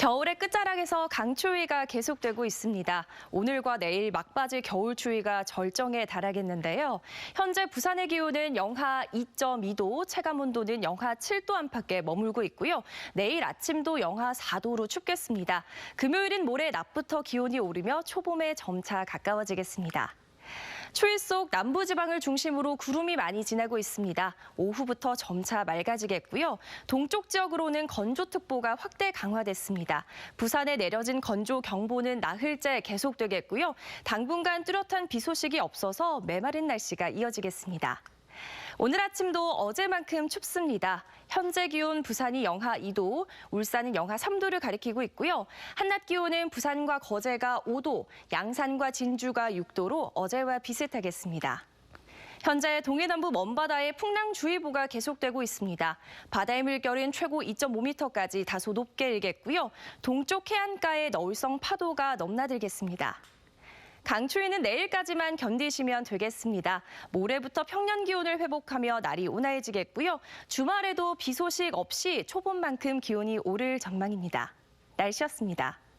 겨울의 끝자락에서 강추위가 계속되고 있습니다. 오늘과 내일 막바지 겨울 추위가 절정에 달하겠는데요. 현재 부산의 기온은 영하 2.2도, 체감 온도는 영하 7도 안팎에 머물고 있고요. 내일 아침도 영하 4도로 춥겠습니다. 금요일은 모레 낮부터 기온이 오르며 초봄에 점차 가까워지겠습니다. 추위 속 남부지방을 중심으로 구름이 많이 지나고 있습니다. 오후부터 점차 맑아지겠고요. 동쪽 지역으로는 건조특보가 확대 강화됐습니다. 부산에 내려진 건조경보는 나흘째 계속되겠고요. 당분간 뚜렷한 비 소식이 없어서 메마른 날씨가 이어지겠습니다. 오늘 아침도 어제만큼 춥습니다. 현재 기온 부산이 영하 2도, 울산은 영하 3도를 가리키고 있고요. 한낮 기온은 부산과 거제가 5도, 양산과 진주가 6도로 어제와 비슷하겠습니다. 현재 동해남부 먼바다에 풍랑주의보가 계속되고 있습니다. 바다의 물결은 최고 2.5m까지 다소 높게 일겠고요. 동쪽 해안가에 너울성 파도가 넘나들겠습니다. 강추위는 내일까지만 견디시면 되겠습니다. 모레부터 평년 기온을 회복하며 날이 온화해지겠고요. 주말에도 비 소식 없이 초봄만큼 기온이 오를 전망입니다. 날씨였습니다.